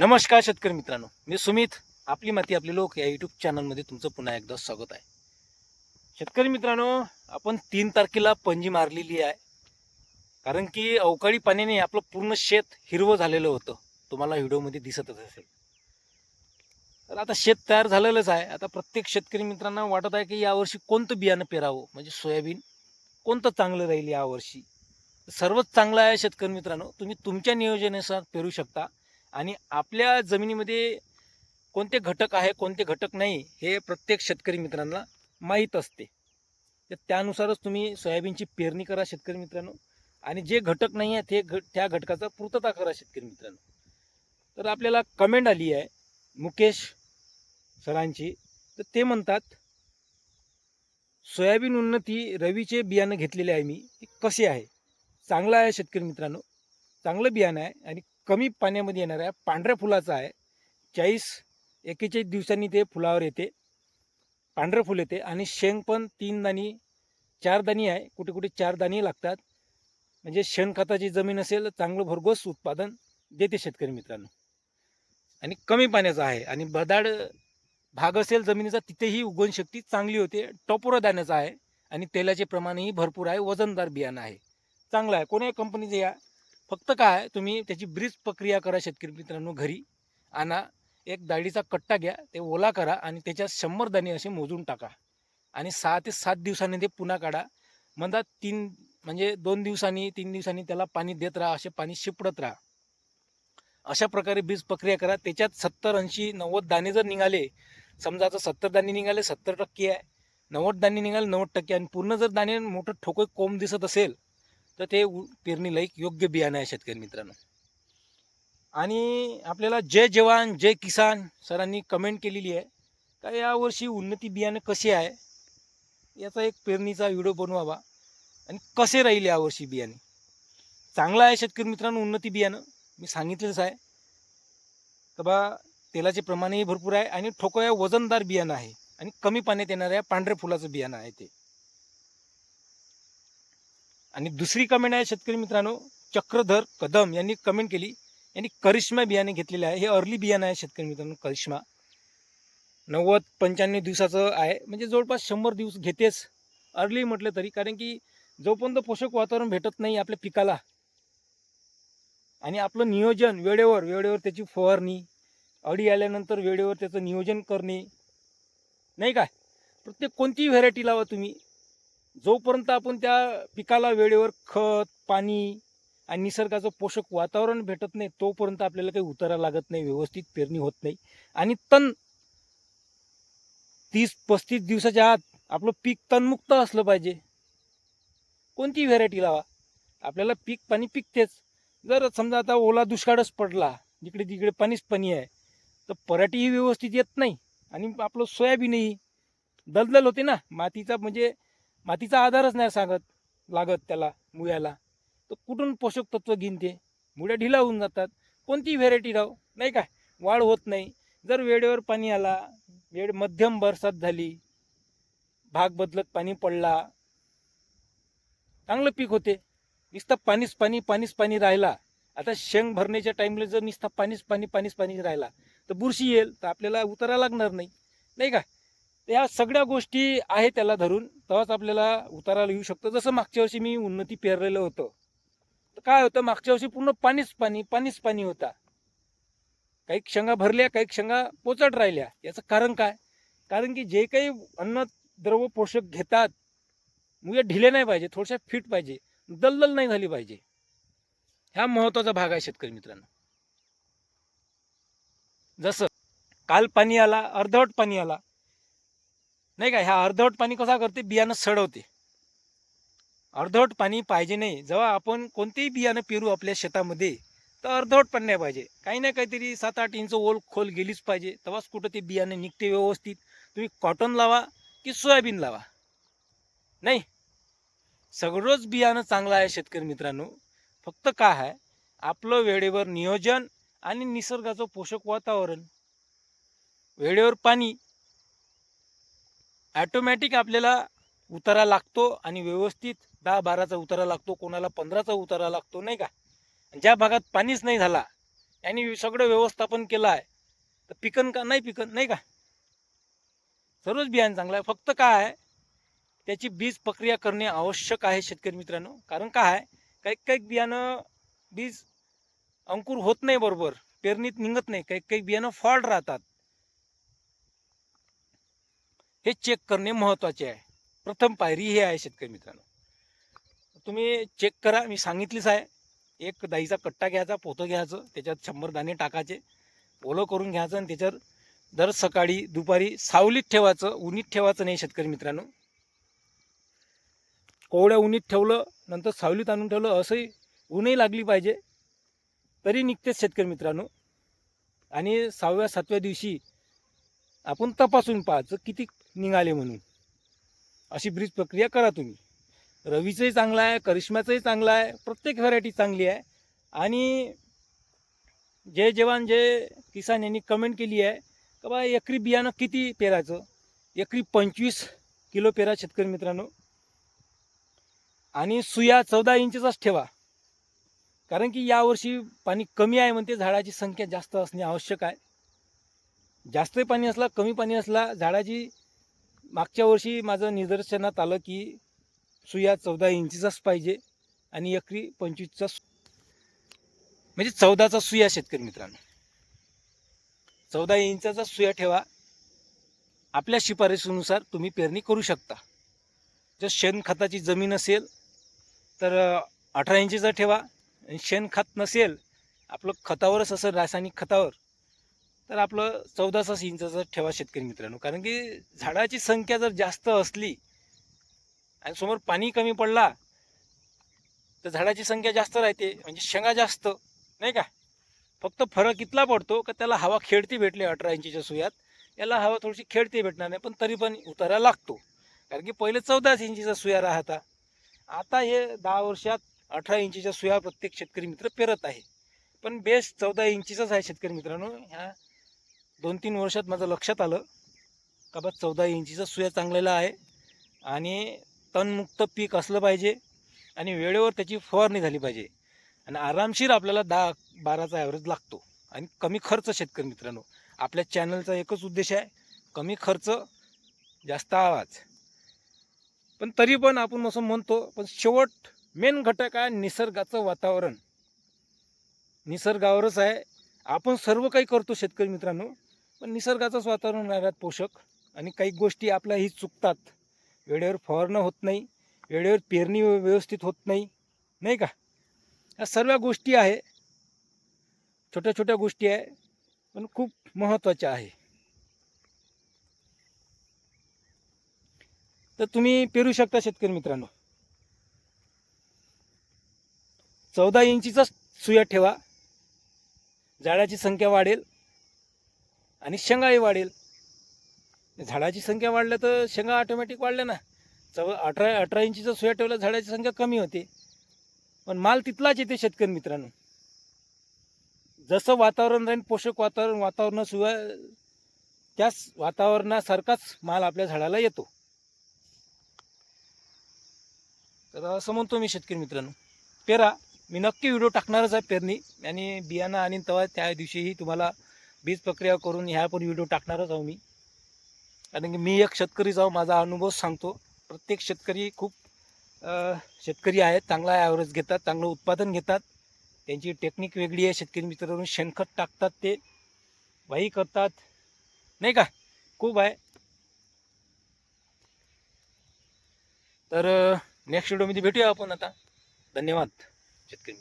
नमस्कार शेतकरी मित्रांनो मी सुमित. आपली माती आपले लोक या यूट्यूब चॅनलमध्ये तुमचं पुन्हा एकदा स्वागत आहे. शेतकरी मित्रांनो आपण तीन तारखेला पंजी मारलेली आहे. कारण की अवकाळी पाण्याने आपलं पूर्ण शेत हिरवं झालेलं होतं. तुम्हाला व्हिडिओमध्ये दिसतच असेल. तर आता शेत तयार झालेलंच आहे. आता प्रत्येक शेतकरी मित्रांना वाटत आहे की यावर्षी कोणतं बियाणं पेरावं? म्हणजे सोयाबीन. कोणतं चांगलं राहील यावर्षी? सर्वच चांगलं आहे शेतकरी मित्रांनो. तुम्ही तुमच्या नियोजनानुसार पेरू शकता. आणि आपल्या जमिनीमध्ये कोणते घटक आहे कोणते घटक नाही हे प्रत्येक शेतकरी मित्रांना माहीत असते. तर त्यानुसारच तुम्ही सोयाबीनची पेरणी करा शेतकरी मित्रांनो. आणि जे घटक नाही आहे ते घट त्या घटकाचा पूर्तता करा शेतकरी मित्रांनो. तर आपल्याला कमेंट आली आहे मुकेश सरांची. तर ते म्हणतात सोयाबीन उन्नती रवीचे बियाणं घेतलेले आहे मी. ते कसे आहे? चांगलं आहे शेतकरी मित्रांनो. चांगलं बियाणं आहे आणि कमी पाण्यामध्ये येणाऱ्या पांढऱ्या फुलाचं आहे. चाळीस एकेचाळीस दिवसांनी ते फुलावर येते. पांढरं फुल येते आणि शेंग पण तीन दाणी चार दाणी आहे. कुठे कुठे चार दाणी लागतात. म्हणजे शेणखताची जमीन असेल चांगलं भरघोस उत्पादन देते शेतकरी मित्रांनो. आणि कमी पाण्याचं आहे आणि बदाड भाग असेल जमिनीचा तिथेही उगवणशक्ती चांगली होते. टपोरा दाण्याचा आहे आणि तेलाचे प्रमाणही भरपूर आहे. वजनदार बियाणं आहे. चांगलं आहे. कोणत्याही कंपनीचं या फक्त काय तुम्ही त्याची ब्रीज प्रक्रिया करा शेतकरी मित्रांनो घरी. आणा एक दाढीचा कट्टा घ्या ते ओला करा आणि त्याच्यात शंभर दाणे असे मोजून टाका. आणि सहा ते सात दिवसांनी ते पुन्हा काढा. म्हणतात तीन म्हणजे दोन दिवसांनी तीन दिवसांनी त्याला पाणी देत राहा असे पाणी शिपडत राहा. अशा प्रकारे बीज प्रक्रिया करा. त्याच्यात सत्तर ऐंशी नव्वद दाणे जर निघाले समजा आता सत्तर दाणे निघाले सत्तर टक्के आहे. नव्वद दाणे निघाले नव्वद टक्के आणि पूर्ण जर दाणे मोठं ठोकं कोंब दिसत असेल तर ते उ- पेरणीलायक योग्य बियाणं आहे शेतकरी मित्रांनो. आणि आपल्याला जय जवान जय किसान सरांनी कमेंट केलेली आहे. का यावर्षी उन्नती बियाणं कसे आहे? याचा एक पेरणीचा व्हिडिओ बनवावा. आणि कसे राहील यावर्षी बियाणे? चांगलं आहे शेतकरी मित्रांनो उन्नती बियाणं. मी सांगितलंच आहे. तर बा तेलाचे प्रमाणही भरपूर आहे आणि ठोकया वजनदार बियाणं आहे. आणि कमी पाण्यात येणाऱ्या पांढऱ्या फुलाचं बियाणं आहे ते. आणि दुसरी कमेंट आहे शेतकरी मित्रांनो चक्रधर कदम यांनी कमेंट केली. यांनी करिश्मा बियाणे घेतलेले आहे. हे अर्ली बियाणं आहे शेतकरी मित्रांनो करिश्मा. नव्वद पंच्याण्णव दिवसाचं आहे. म्हणजे जवळपास शंभर दिवस घेतेच. अर्ली म्हटलं तरी कारण की जोपर्यंत पोषक वातावरण भेटत नाही आपल्या पिकाला आणि आपलं नियोजन वेळेवर वेळेवर त्याची फवारणी अडी आल्यानंतर वेळेवर त्याचं नियोजन करणे नाही काय? प्रत्येक कोणतीही व्हेरायटी लावा तुम्ही. जोपर्यंत आपण त्या पिकाला वेळेवर खत पाणी आणि निसर्गाचं पोषक वातावरण भेटत नाही तोपर्यंत आपल्याला काही उतारा लागत नाही व्यवस्थित पेरणी होत नाही. आणि तण तीस पस्तीस दिवसाच्या आत आपलं पीक तणमुक्त असलं पाहिजे. कोणती व्हेरायटी लावा? आपल्याला पीक पाणी पिकतेच. जर समजा आता ओला दुष्काळच पडला जिकडे तिकडे पाणीच पाणी आहे तर पराठीही व्यवस्थित येत नाही आणि आपलं सोयाबीनही दलदल होते ना. मातीचा म्हणजे मातीचा आधारच नाही सांगत लागत त्याला मुळ्याला. तर कुठून पोषक तत्व घेईन ते? मुळ्या ढिला होऊन जातात. कोणती व्हेरायटी राव? नाही काय? वाढ होत नाही. जर वेळेवर पाणी आला वेळ मध्यम बरसात झाली भाग बदलत पाणी पडला चांगलं पीक होते. नुसतं पाणीच पाणी पाणीच पाणी राहिला. आता शेंग भरण्याच्या टाईमला जर नुसतं पाणीच पाणी पाणीच पाणी राहिला तर बुरशी येईल. तर आपल्याला उतारा लागणार नाही. नाही का? या सगळ्या गोष्टी आहे त्याला धरून तेव्हाच आपल्याला उताराला येऊ शकतो. जसं मागच्या वर्षी मी उन्नती पेरलेलं होतं. तर काय होतं मागच्या वर्षी पूर्ण पाणीच पाणी पाणीच पाणी होता. काही शेंगा भरल्या काही शेंगा पोचट राहिल्या. याचं कारण काय? कारण की जे काही अन्नद्रव्य पोषक घेतात मुळे ढिले नाही पाहिजे थोडशा फिट पाहिजे दलदल नाही झाली पाहिजे. ह्या महत्त्वाचा भाग आहे शेतकरी मित्रांनो. जसं काल पाणी आला अर्धवट पाणी आला नाही का ह्या अर्धवट पाणी कसा करते? बियाणं सडवते. अर्धवट पाणी पाहिजे नाही. जेव्हा आपण कोणतेही बियाणं पेरू आपल्या शेतामध्ये तर अर्धवट पाणी नाही पाहिजे. काही ना काहीतरी सात आठ इंच ओल खोल गेलीच पाहिजे. तेव्हाच कुठं ते बियाणं निघते व्यवस्थित. तुम्ही कॉटन लावा की सोयाबीन लावा. नाही. सगळंच बियाणं चांगलं आहे शेतकरी मित्रांनो. फक्त काय आहे आपलं वेळेवर नियोजन आणि निसर्गाचं पोषक वातावरण. वेळेवर पाणी ॲटोमॅटिक आपल्याला उतारा लागतो आणि व्यवस्थित दहा बाराचा उतारा लागतो कोणाला पंधराचा उतारा लागतो नाही का? ज्या भागात पाणीच नाही झाला यांनी सगळं व्यवस्थापन केलं आहे तर पिकन का नाही पिकन नाही का? सर्वच बियाणं चांगलं आहे. फक्त काय आहे त्याची बीज प्रक्रिया करणे आवश्यक आहे शेतकरी मित्रांनो. कारण काय आहे काही काही बियाणं बीज अंकुर होत नाही बरोबर पेरणीत निघत नाही काही काही बियाणं फॉल्ट राहतात. हे चेक करणे महत्त्वाचे आहे. प्रथम पायरी हे आहे शेतकरी मित्रांनो. तुम्ही चेक करा. मी सांगितलीच आहे. एक दाईचा कट्टा घ्यायचा पोतं घ्यायचं त्याच्यात शंभर दाणे टाकायचे ओलं करून घ्यायचं आणि त्याच्यावर दर सकाळी दुपारी सावलीत ठेवायचं उन्हीत ठेवायचं नाही शेतकरी मित्रांनो. कोवड्या उन्हीत ठेवलं नंतर सावलीत आणून ठेवलं असंही ऊनही लागली पाहिजे. तरी निघतेच शेतकरी मित्रांनो. आणि सहाव्या सातव्या दिवशी आपण तपासून पाहायचं किती निघाले म्हणून. अशी ब्रीज प्रक्रिया करा तुम्ही. रवीचंही चांगलं आहे करिश्माचंही चांगलं आहे प्रत्येक व्हरायटी चांगली आहे. आणि जय जवान जय किसान यांनी कमेंट केली आहे का बा एकरी बियाणं किती पेरायचं? एकरी पंचवीस किलो पेरा शेतकरी मित्रांनो. आणि सुया चौदा इंचचाच ठेवा. कारण की यावर्षी पाणी कमी आहे म्हणते झाडाची संख्या जास्त असणे आवश्यक आहे. जास्त पाणी असला कमी पाणी असला झाडाची मागच्या वर्षी माझं निदर्शनात आलं की सुया चौदा इंचीचाच पाहिजे आणि एकरी पंचवीसचा सु- म्हणजे चौदाचा सुया शेतकरी मित्रांनो. चौदा इंचाचा सुया ठेवा. आपल्या शिफारसीनुसार तुम्ही पेरणी करू शकता. जर शेणखताची जमीन असेल तर अठरा इंचीचा ठेवा. आणि शेणखत नसेल आपलं खतावरच असेल रासायनिक खतावर तर आपलं चौदाचाच इंचाचा ठेवा शेतकरी मित्रांनो. कारण की झाडाची संख्या जर जास्त असली आणि समोर पाणी कमी पडला तर झाडाची संख्या जास्त राहते. म्हणजे शेंगा जास्त नाही का? फक्त फरक इतला पडतो का त्याला हवा खेळती भेटली अठरा इंचीच्या सुयात. याला हवा थोडीशी खेळती भेटणार नाही पण तरी पण उतारा लागतो. कारण की पहिले चौदाच इंचीचा सुया राहता. आता हे दहा वर्षात अठरा इंचीच्या सुया प्रत्येक शेतकरी मित्र पेरत आहे. पण बेस्ट चौदा इंचीचाच आहे शेतकरी मित्रांनो. ह्या दोन तीन वर्षात माझं लक्षात आलं का बा चौदा इंचीचा सुया चांगलेला आहे आणि तणमुक्त पीक असलं पाहिजे आणि वेळेवर त्याची फवारणी झाली पाहिजे. आणि आरामशीर आपल्याला दहा बाराचा ॲव्हरेज लागतो. आणि कमी खर्च शेतकरी मित्रांनो आपल्या चॅनलचा एकच उद्देश आहे कमी खर्च जास्त आवाज. पण तरी पण आपण असं म्हणतो पण शेवट मेन घटक आहे निसर्गाचं वातावरण. निसर्गावरच आहे. आपण सर्व काही करतो शेतकरी मित्रांनो पण निसर्गाचंच वातावरण राहतात पोषक. आणि काही गोष्टी आपल्याही चुकतात. वेळेवर फवारणं होत नाही. वेळेवर पेरणी व्यवस्थित होत नाही. नाही का? या सर्व गोष्टी आहे. छोट्या छोट्या गोष्टी आहे. पण खूप महत्त्वाच्या आहे. तर तुम्ही पेरू शकता शेतकरी मित्रांनो. चौदा इंचीचाच सुया ठेवा. झाडाची संख्या वाढेल. आणि शेंगाही वाढेल. झाडाची संख्या वाढल्या तर शेंगा ऑटोमॅटिक वाढल्या ना. चव अठरा अठरा इंचीचा सोया ठेवला झाडाची संख्या कमी होते. पण माल तिथलाच येते शेतकरी मित्रांनो. जसं वातावरण राहील पोषक वातावरण वातावरणाशिवाय त्याच वातावरणासारखाच माल आपल्या झाडाला येतो. तर असं म्हणतो मी शेतकरी मित्रांनो. पेरा मी नक्की व्हिडिओ टाकणारच आहे पेरणी. आणि बियाणं आणि तेव्हा त्या दिवशीही तुम्हाला बीज प्रक्रिया करून ह्या पण व्हिडिओ टाकणारच आहो मी. कारण की मी एक शेतकरी जाऊ माझा अनुभव सांगतो. प्रत्येक शेतकरी खूप शेतकरी आहेत चांगला ॲव्हरेज घेतात चांगलं उत्पादन घेतात. त्यांची टेक्निक वेगळी आहे शेतकरी मित्रांनो. शेणखत टाकतात ते वाही करतात. नाही का? खूप आहे. तर नेक्स्ट व्हिडिओमध्ये भेटूया आपण आता. धन्यवाद शेतकरी